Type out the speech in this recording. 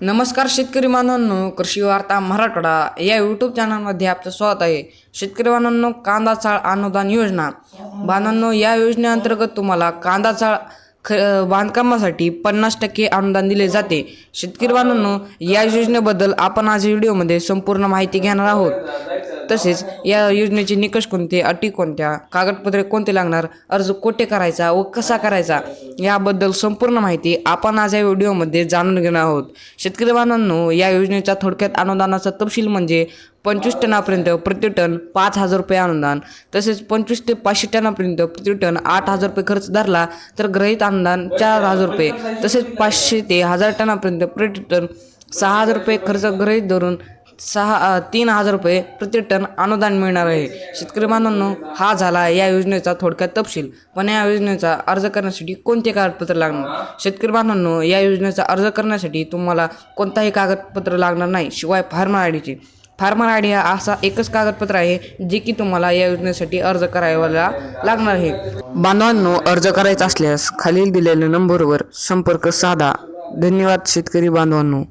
नमस्कार शेतकरी बांधवांनो कृषी वार्ता मराठवाडा या यूट्यूब चॅनलमध्ये आपलं स्वागत आहे. शेतकरी बांधवांनो कांदा चाळ अनुदान योजना. बांधवांनो या योजनेअंतर्गत तुम्हाला कांदा चाळ ख बांधकामासाठी पन्नास टक्के अनुदान दिले जाते. शेतकरी बांधवांनो या योजनेबद्दल आपण आज व्हिडिओमध्ये संपूर्ण माहिती घेणार आहोत. तसेच या योजनेचे निकष कोणते अटी कोणत्या कागदपत्रे कोणते लागणार अर्ज कोठे करायचा व कसा करायचा याबद्दल संपूर्ण माहिती आपण आज या व्हिडिओमध्ये जाणून घेणार आहोत. शेतकरी बांधवांनो या योजनेच्या थोडक्यात अनुदानाचा तपशील म्हणजे पंचवीस टनापर्यंत प्रति टन पाच हजार रुपये अनुदान तसेच पंचवीस ते पाचशे टनापर्यंत प्रति टन आठ हजार रुपये खर्च धरला तर ग्रहित अनुदान चार हजार रुपये तसेच पाचशे ते हजार टनापर्यंत प्रति टन सहा हजार रुपये खर्च गृहीत धरून सहा तीन हजार रुपये प्रति टन अनुदान मिळणार आहे. शेतकरी बांधवांनो हा झाला या योजनेचा थोडक्यात तपशील. पण या योजनेचा अर्ज करण्यासाठी कोणते कागदपत्र लागणार? शेतकरी बांधवांनो या योजनेचा अर्ज करण्यासाठी तुम्हाला कोणताही कागदपत्र लागणार नाही शिवाय फार्मर आय डीचे. फार्मर आय डी हा असा एकच कागदपत्र आहे जे की तुम्हाला या योजनेसाठी अर्ज करायला लागणार आहे. बांधवांनो अर्ज करायचा असल्यास खालील दिलेल्या नंबरवर संपर्क साधा. धन्यवाद शेतकरी बांधवांनो.